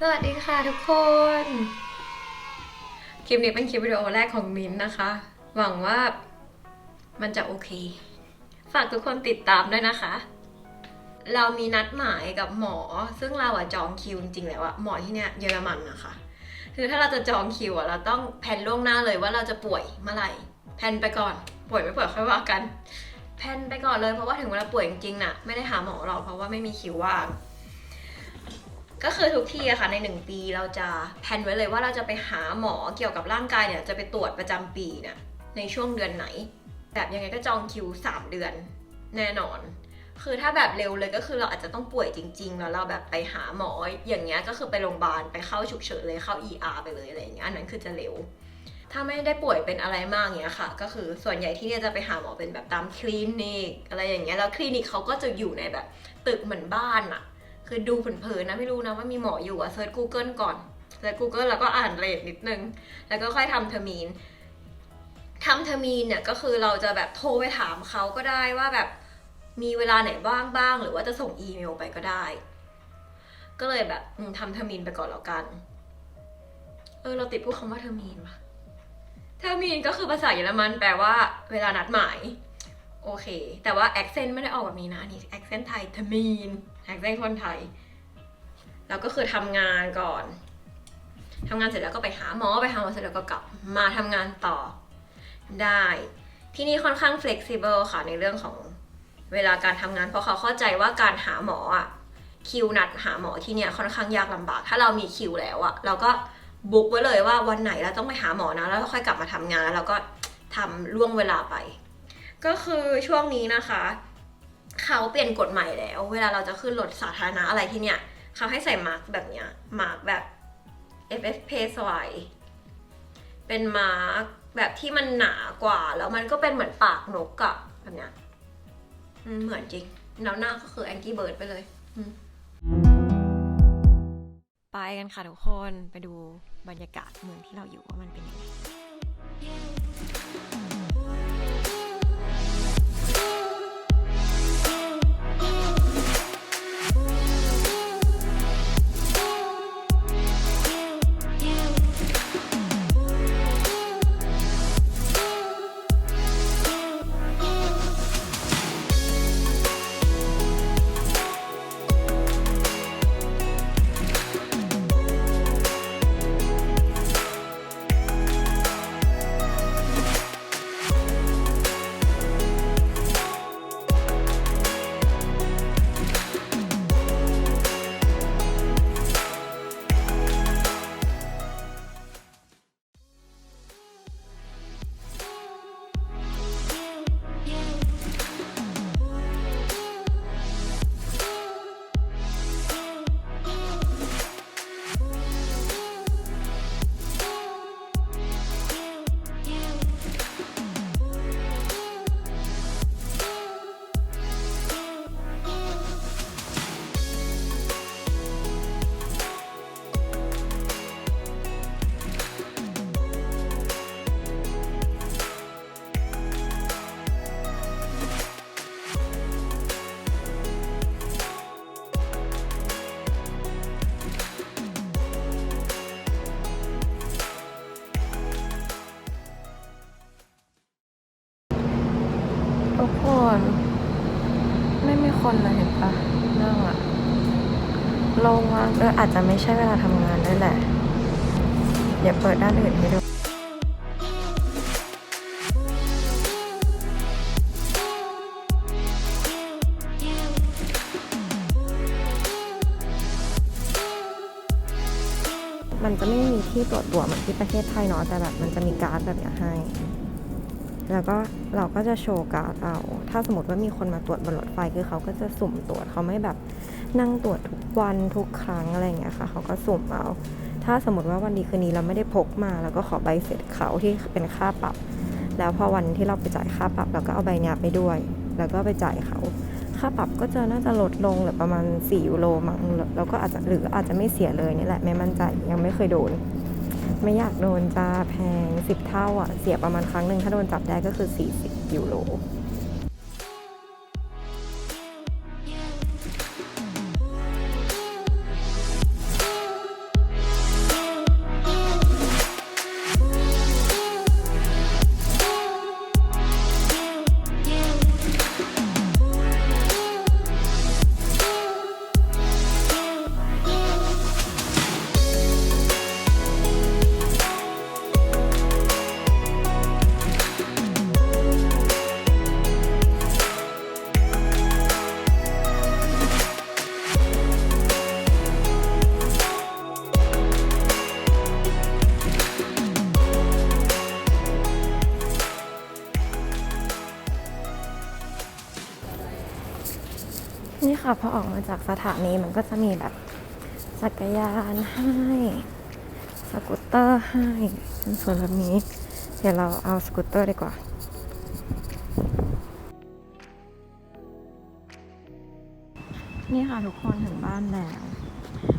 สวัสดีค่ะทุกคน คลิปนี้เป็นคลิปวิดีโอแรกของมิ้นนะคะ หวังว่ามันจะโอเค ฝากทุกคนติดตามด้วยนะคะ เรามีนัดหมายกับหมอ ซึ่งเราอะจองคิวจริงๆแล้วอะหมอที่เนี่ยเยอรมันนะคะ คือถ้าเราจะจองคิวอะเราต้องแพลนล่วงหน้าเลยว่าเราจะป่วยเมื่อไหร่แพลนไปก่อน ป่วยไม่ป่วยค่อยว่ากัน แพนไปก่อนเลยเพราะว่าถึงเวลาป่วยจริงๆน่ะไม่ได้หาหมอหรอกเพราะว่าไม่มีคิวว่างก็คือทุกที่อะค่ะในหนึ่งปีเราจะแพนไว้เลยว่าเราจะไปหาหมอเกี่ยวกับร่างกายเนี่ยจะไปตรวจประจำปีเนี่ยในช่วงเดือนไหน แบบยังไงก็จองคิว 3 เดือนแน่นอน คือถ้าแบบเร็วเลยก็คือเราอาจจะต้องป่วยจริง ๆ แล้วเราแบบไปหาหมออย่างเงี้ยก็คือไปโรงพยาบาลไปเข้าฉุกเฉินเลยเข้า ER ไปเลยอะไรอย่างเงี้ยอันนั้นคือจะเร็ว ถ้าไม่ได้ป่วยเป็นอะไรมากเงี้ยค่ะ ก็คือส่วนใหญ่ที่เนี่ยจะไปหาหมอเป็นแบบตามคลินิกอะไรอย่างเงี้ยแล้วคลินิกเขาก็จะอยู่ในแบบตึกเหมือนบ้านอะคือดูเผินๆนะไม่รู้นะว่ามีหมออยู่อะเซิร์ช Google ก่อนเซิร์ช Google แล้วก็อ่านเรทนิดนึง แล้วก็ค่อยทำเทอร์มีนทำเทอร์มีนเนี่ยก็คือเราจะแบบโทรไปถามเขาก็ได้ว่าแบบมีเวลาไหนว่างบ้าง หรือว่าจะส่งอีเมลไปก็ได้ ก็เลยแบบทำเทอร์มีนไปก่อนแล้วกัน เออเราติดพูดคำว่าเทอร์มีนปะ มีนก็คือภาษาเยอรมันแปลว่าเวลานัดหมาย โอเค แต่ว่า accent ไม่ได้ออกแบบนี้นะอันนี่ accent ไทยทมีน accent คนไทย แล้วก็คือทำงานก่อนทำงานเสร็จแล้วก็ไปหาหมอไปหาหมอเสร็จแล้วก็กลับมาทำงานต่อได้ ที่นี่ค่อนข้าง flexible ค่ะในเรื่องของเวลาการทำงาน เพราะเขาเข้าใจว่าการหาหมออะคิวนัดหาหมอที่เนี่ยค่อนข้างยากลำบาก ถ้าเรามีคิวแล้วอะเราก็ บุ๊กไว้เลยว่าวันไหนเราต้องไปหาหมอนะ แล้วค่อยกลับมาทำงานแล้วเราก็ทำล่วงเวลาไป ก็คือช่วงนี้นะคะ เขาเปลี่ยนกฎใหม่แล้ว เวลาเราจะขึ้นรถสาธารณะอะไรที่เนี่ย เขาให้ใส่มาร์กแบบเนี้ยมาร์กแบบ FFP สวยเป็นมาร์กแบบที่มันหนากว่า แล้วมันก็เป็นเหมือนปากนกอะแบบเนี้ยเหมือนจริง แล้วหน้าก็คือแองกี้เบิร์ดไปเลย ไปกันค่ะทุกคนไปดู บรรยากาศเมืองที่เราอยู่ว่ามันเป็นยังไง ทุกคน ไม่มีคนเลยเห็นปะนั่งอะโล่งมากเอออาจจะไม่ใช่เวลาทำงานด้วยแหละเดี๋ยวเปิดด้านอื่นให้ดูมันจะไม่มีที่ตรวจตัวเหมือนที่ประเทศไทยเนาะแต่แบบมันจะมีการ์ดแบบนี้ให้ แล้วก็เราก็จะโชว์การ์ดเอา ถ้าสมมติว่ามีคนมาตรวจบนรถไฟคือเขาก็จะสุ่มตรวจเขาไม่แบบนั่งตรวจทุกวันทุกครั้งอะไรอย่างเงี้ยค่ะ เขาก็สุ่มเอา ถ้าสมมติว่าวันดีคืนนี้เราไม่ได้พกมา แล้วก็ขอใบเสร็จเขาที่เป็นค่าปรับ แล้วพอวันที่เราไปจ่ายค่าปรับเราก็เอาใบเนี้ยไปด้วย แล้วก็ไปจ่ายเขา ค่าปรับก็จะน่าจะลดลงหลือประมาณ4ยูโรมั้งแล้วก็อาจจะหรืออาจจะไม่เสียเลยนี่แหละไม่มั่นใจยังไม่เคยโดน ไม่อยากโดนจ้าแพงสิบเท่าอะ เสียประมาณครั้งหนึ่งถ้าโดนจับได้ก็คือ 40 ยูโร ค่ะพอออกมาจากสถานีมันก็จะมีแบบจักรยานให้ สกูตเตอร์ให้เป็นส่วนแบบนี้ เดี๋ยวเราเอาสกูตเตอร์ดีกว่านี่ค่ะทุกคนถึงบ้านแล้ว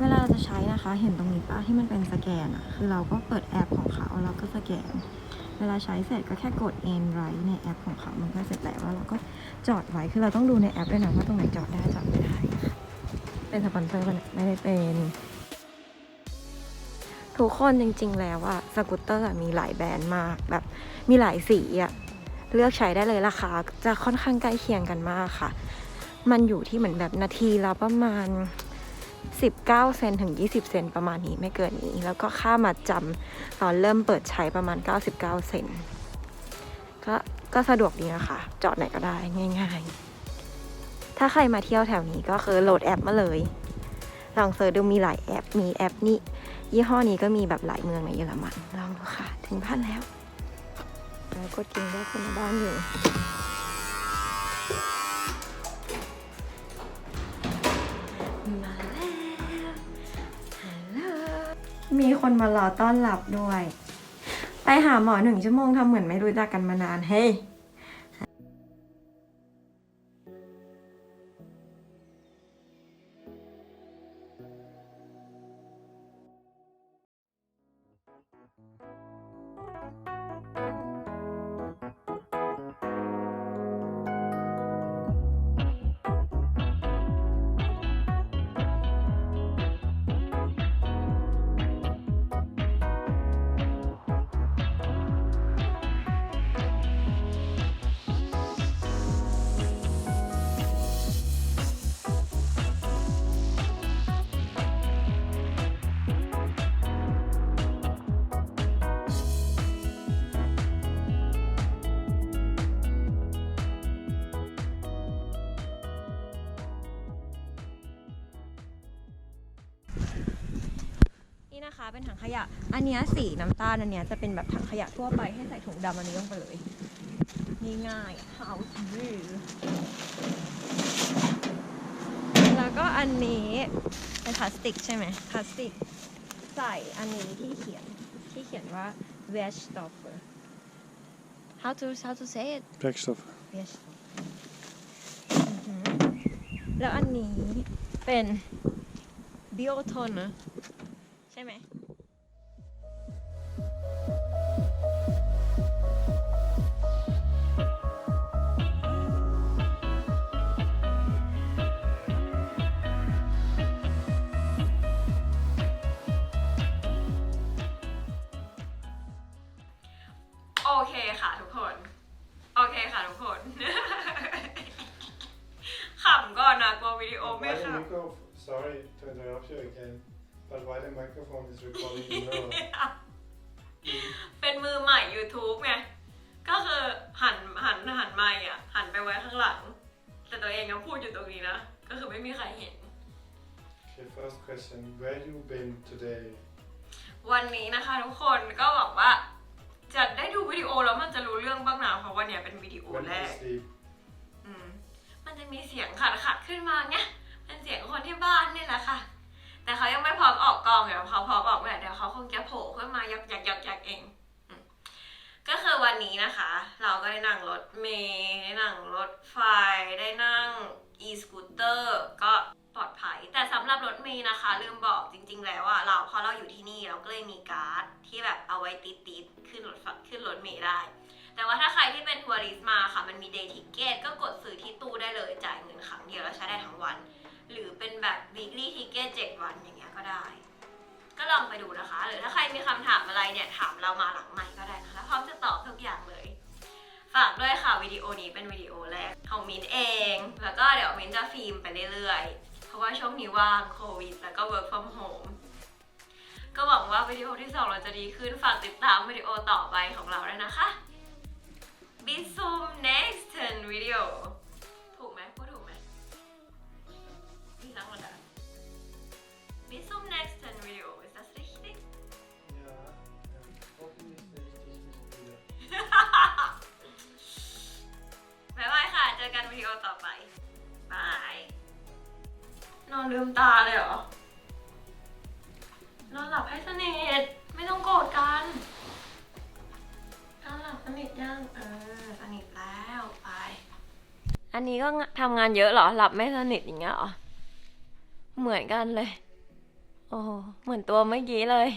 เวลาเราจะใช้นะคะ เห็นตรงนี้ป้าที่มันเป็นสแกนอะคือเราก็เปิดแอปของเขาแล้วก็สแกน เวลาใช้เสร็จก็แค่กด end right ในแอปของเขา มันก็เสร็จแล้วแล้วเราก็จอดไว้ คือเราต้องดูในแอปด้วยนะว่าตรงไหนจอดได้จอดไม่ได้ เป็นสปอนเซอร์ปะเนี่ยไม่ได้เป็น ทุกคนจริง ๆ แล้วอะสกูตเตอร์อะมีหลายแบรนด์มาก แบบมีหลายสีอะเลือกใช้ได้เลยราคาจะค่อนข้างใกล้เคียงกันมากค่ะ มันอยู่ที่เหมือนแบบนาทีละประมาณ 19 เซนถึง 20 เซนประมาณนี้ไม่เกินนี้ แล้วก็ค่ามาจำตอนเริ่มเปิดใช้ประมาณ 99 เซนก็ก็สะดวกดีนะคะ จอดไหนก็ได้ง่าย ๆ ถ้าใครมาเที่ยวแถวนี้ก็คือโหลดแอปมาเลย ลองเสิร์ชดูมีหลายแอป มีแอปนี้ยี่ห้อนี้ก็มีแบบหลายเมืองในเยอรมัน ลองดูค่ะ ถึงบ้านแล้ว แล้วกดกิ่งได้คนในบ้านอยู่ คนมารอต้อนรับด้วย ไปหาหมอหนึ่งชั่วโมงทำเหมือนไม่รู้จักกันมานาน เฮ้ย นี่นะคะเป็นถังขยะ อันเนี้ยสีน้ำตาลอันเนี้ยจะเป็นแบบถังขยะทั่วไปให้ใส่ถุงดำอันนี้ลงไปเลยนี่ง่าย how to do แล้วก็อันนี้เป็นพลาสติกใช่ไหมพลาสติกใส่อันนี้ที่เขียนที่เขียนว่า vegetable how to how to say it Werkstoffen. vegetable อือหือแล้วอันนี้เป็น biotoner ใช่ไหมโอเคค่ะทุกคน โอเคค่ะทุกคน ขำก่อนนะกลัววิดีโอไม่ why the ขำ micro- Sorry to interrupt you again, but why the microphone is recording the mirror? เป็นมือใหม่ YouTube ไง ก็คือหันหันหันไมค์อะ หันไปไว้ข้างหลัง แต่ตัวเองก็พูดอยู่ตรงนี้นะ ก็คือไม่มีใครเห็น Okay, first question. Where you been today? วันนี้นะคะทุกคนก็หวังว่า จะได้ดูวิดีโอแล้วมันจะรู้เรื่องบ้างนะเพราะว่าเนี่ยเป็นวิดีโอ When แร did you ก sleep? อืมมันจะมีเสียงขัดขัดๆขึ้นมาไงเป็นเสียงคนที่บ้านนี่แหละค่ะ แต่เขายังไม่พร้อมออกกองเดี๋ยวเขาพร้อมออกเมื่อไหร่เดี๋ยวเขาคงจะโผล่ขึ้นมายักยักยักยักเอง ก็คือวันนี้นะคะ เราก็ได้นั่งรถเมล์ได้นั่งรถไฟได้นั่ง e-scooter ก็ปลอดภัย แต่สำหรับรถเมล์นะคะ ลืมบอกจริง ๆ แล้วอะเราพอเราอยู่ที่นี่เราก็เลยมีการ์ดที่แบบเอาไว้ติดติดขึ้นรถขึ้นรถเมล์ได้ แต่ว่าถ้าใครที่เป็นทัวริสมาค่ะ มันมีเดย์ทิเกตก็กดซื้อที่ตู้ได้เลยจ่ายเงินครั้งเดียวแล้วใช้ได้ทั้งวัน หรือเป็นแบบ weekly ticket 7 วันอย่างเงี้ยก็ได้ ก็ลองไปดูนะคะ หรือถ้าใครมีคำถามอะไรเนี่ยถามเรามาหลังใหม่ก็ได้นะคะพร้อมจะตอบทุกอย่างเลย ฝากด้วยค่ะวิดีโอนี้เป็นวิดีโอแรกของมินเอง แล้วก็เดี๋ยวมินจะฟิล์มไปเรื่อยๆ เพราะว่าช่วงนี้ว่างโควิด แล้วก็ work from home ก็หวังว่าวิดีโอที่สองเราจะดีขึ้นฝากติดตามวิดีโอต่อไปของเราด้วยนะคะ นอนลืมตาเลยเหรอ นอนหลับให้สนิท ไม่ต้องโกรธกัน นอนหลับสนิทยัง เออ สนิทแล้วไป อันนี้ก็ทำงานเยอะเหรอ หลับไม่สนิทอย่างเงี้ยเหรอ เหมือนกันเลย โอ้เหมือนตัวเมื่อกี้เลย